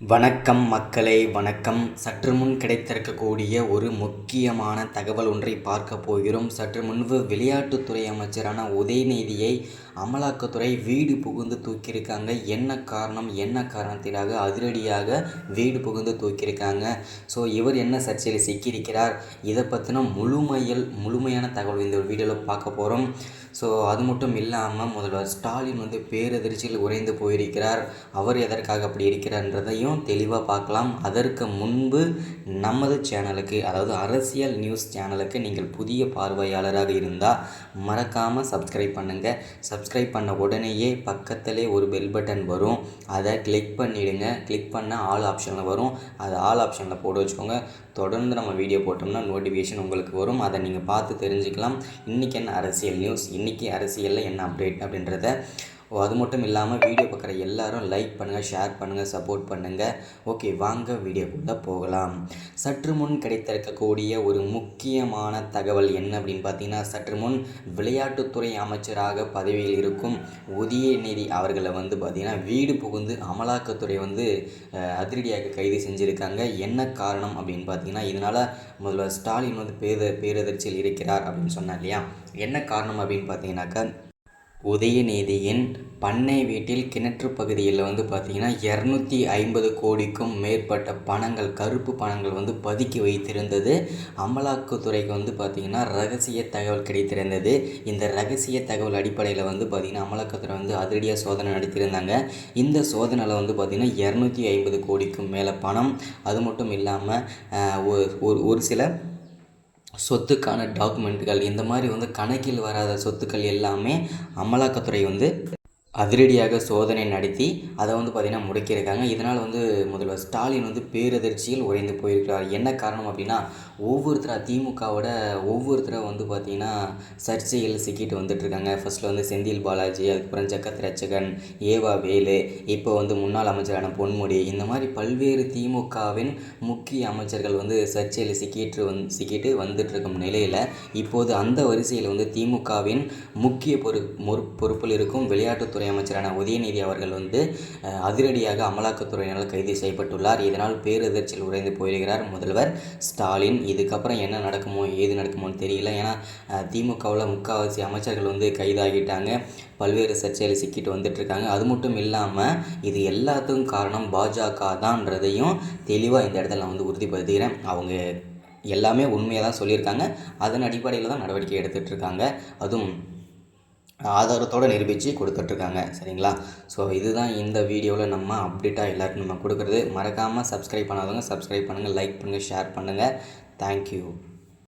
வணக்கம் மக்களே வணக்கம். சற்று முன் கிடைத்திருக்கக்கூடிய ஒரு முக்கியமான தகவல் ஒன்றை பார்க்க போகிறோம். சற்று முன்பு விளையாட்டுத்துறை அமைச்சரான உதயநிதியை அமலாக்கத்துறை வீடு புகுந்து தூக்கியிருக்காங்க. என்ன காரணம் என்ன காரணத்திற்காக அதிரடியாக வீடு புகுந்து தூக்கியிருக்காங்க? ஸோ இவர் என்ன சர்ச்சையில் சிக்கியிருக்கிறார்? இதை பற்றின முழுமையில் முழுமையான தகவல் இந்த வீடியோவில் பார்க்க போகிறோம் ஸோ அது மட்டும் இல்லாமல் முதல்வர் ஸ்டாலின் வந்து பேரதிர்ச்சியில் உறைந்து போயிருக்கிறார். அவர் எதற்காக அப்படி இருக்கிறார்ன்றதையும் தெளிவாக பார்க்கலாம். அதற்கு முன்பு நமது சேனலுக்கு அதாவது அரசியல் நியூஸ் சேனலுக்கு நீங்கள் புதிய பார்வையாளராக இருந்தால் மறக்காமல் சப்ஸ்கிரைப் பண்ணுங்கள் சப்ஸ்கிரைப் பண்ண உடனேயே பக்கத்திலே ஒரு பெல் பட்டன் வரும். அதை கிளிக் பண்ணிவிடுங்க கிளிக் பண்ண ஆல் ஆப்ஷனில் வரும். அதை ஆல் ஆப்ஷனில் போட்டு வச்சுக்கோங்க. தொடர்ந்து நம்ம வீடியோ போட்டோம்னா நோட்டிஃபிகேஷன் உங்களுக்கு வரும். அதை நீங்கள் பார்த்து தெரிஞ்சுக்கலாம். இன்றைக்கி என்ன அரசியல் நியூஸ் இன்றைக்கி அரசியலில் என்ன அப்டேட் அப்படின்றத அது மட்டும் இல்லாமல் வீடியோ பார்க்குற எல்லாரும் லைக் பண்ணுங்கள் ஷேர் பண்ணுங்கள் சப்போர்ட் பண்ணுங்கள் ஓகே வாங்க வீடியோக்குள்ளே போகலாம். சற்று முன் கிடைத்திருக்கக்கூடிய ஒரு முக்கியமான தகவல் என்ன அப்படின்னு பார்த்தீங்கன்னா சற்று முன் விளையாட்டுத்துறை அமைச்சராக பதவியில் இருக்கும் உதயநிதி அவர்களை வந்து பார்த்திங்கன்னா வீடு புகுந்து அமலாக்கத்துறை வந்து அதிரடியாக கைது செஞ்சுருக்காங்க. என்ன காரணம் அப்படின்னு பார்த்தீங்கன்னா இதனால் முதல்வர் ஸ்டாலின் வந்து பேர பேரதிர்ச்சியில் இருக்கிறார் அப்படின்னு சொன்னார் இல்லையா? என்ன காரணம் அப்படின்னு பார்த்தீங்கன்னாக்கா உதயநிதியின் பண்ணை வீட்டில் கிணற்று பகுதியில் வந்து பார்த்திங்கன்னா இரநூத்தி ஐம்பது கோடிக்கும் மேற்பட்ட பணங்கள் கருப்பு பணங்கள் வந்து பதுக்கி வைத்திருந்தது. அமலாக்கத்துறைக்கு வந்து பார்த்திங்கன்னா ரகசிய தகவல் கிடைத்திருந்தது. இந்த ரகசிய தகவல் அடிப்படையில் வந்து பார்த்திங்கன்னா அமலாக்கத்துறை வந்து அதிரடியாக சோதனை நடத்தியிருந்தாங்க. இந்த சோதனையில் வந்து பார்த்திங்கன்னா இரநூத்தி ஐம்பது கோடிக்கும் மேலே பணம். அது மட்டும் இல்லாமல் ஒரு ஒரு சில சொத்துக்கான டாக்குமெண்ட்டுகள் இந்த மாதிரி வந்து கணக்கில் வராத சொத்துக்கள் எல்லாமே அமலாக்கத்துறை வந்து அதிரடியாக சோதனை நடத்தி அதை வந்து பார்த்திங்கன்னா முடக்கியிருக்காங்க. இதனால் வந்து முதல்வர் ஸ்டாலின் வந்து பேரதிர்ச்சியில் உறைந்து போயிருக்கிறார். என்ன காரணம் அப்படின்னா ஒவ்வொருத்தராக திமுகவோட ஒவ்வொருத்தராக வந்து பார்த்திங்கன்னா சர்ச்சையில் சிக்கிட்டு வந்துட்டுருக்காங்க. ஃபஸ்ட்டில் வந்து செந்தில் பாலாஜி அதுக்கப்புறம் ஜக்கத் ரச்சகன் ஏவா வேலு இப்போ வந்து முன்னாள் அமைச்சரான பொன்முடி. இந்த மாதிரி பல்வேறு திமுகவின் முக்கிய அமைச்சர்கள் வந்து சர்ச்சையில் சிக்கிட்டு வந் சிக்கிட்டு வந்துட்டுருக்கும் நிலையில் இப்போது அந்த வரிசையில் வந்து திமுகவின் முக்கிய பொறு பொறுப்பில் இருக்கும் விளையாட்டுத்துறை துறை அமைச்சரான உதயநிதி அவர்கள் வந்து அதிரடியாக அமலாக்கத்துறையினால் கைது செய்யப்பட்டுள்ளார். இதனால் பேரதிர்ச்சியில் உறைந்து போயிருக்கிறார் முதல்வர் ஸ்டாலின். இதுக்கப்புறம் என்ன நடக்குமோ ஏது நடக்குமோன்னு தெரியல. ஏன்னா திமுகவில் முக்கால்வாசி அமைச்சர்கள் வந்து கைதாகிட்டாங்க. பல்வேறு சர்ச்சையில் சிக்கிட்டு வந்துட்டுருக்காங்க. அது மட்டும் இல்லாமல் இது எல்லாத்துக்கும் காரணம் பாஜக தான்றதையும் தெளிவாக இந்த இடத்துல நான் வந்து உறுதிப்படுத்துகிறேன் அவங்க எல்லாமே உண்மையாக தான் சொல்லியிருக்காங்க. அதன் அடிப்படையில் தான் நடவடிக்கை எடுத்துகிட்ருக்காங்க அதுவும் ஆதாரத்தோடு நிரூபித்து கொடுத்துட்ருக்காங்க. சரிங்களா? ஸோ இதுதான் இந்த வீடியோவில் நம்ம அப்டேட்டாக எல்லாருக்கும் நம்ம கொடுக்குறது. மறக்காமல் சப்ஸ்கிரைப் பண்ணாதவங்க சப்ஸ்கிரைப் பண்ணுங்கள் லைக் பண்ணுங்கள் ஷேர் பண்ணுங்கள் தேங்க்யூ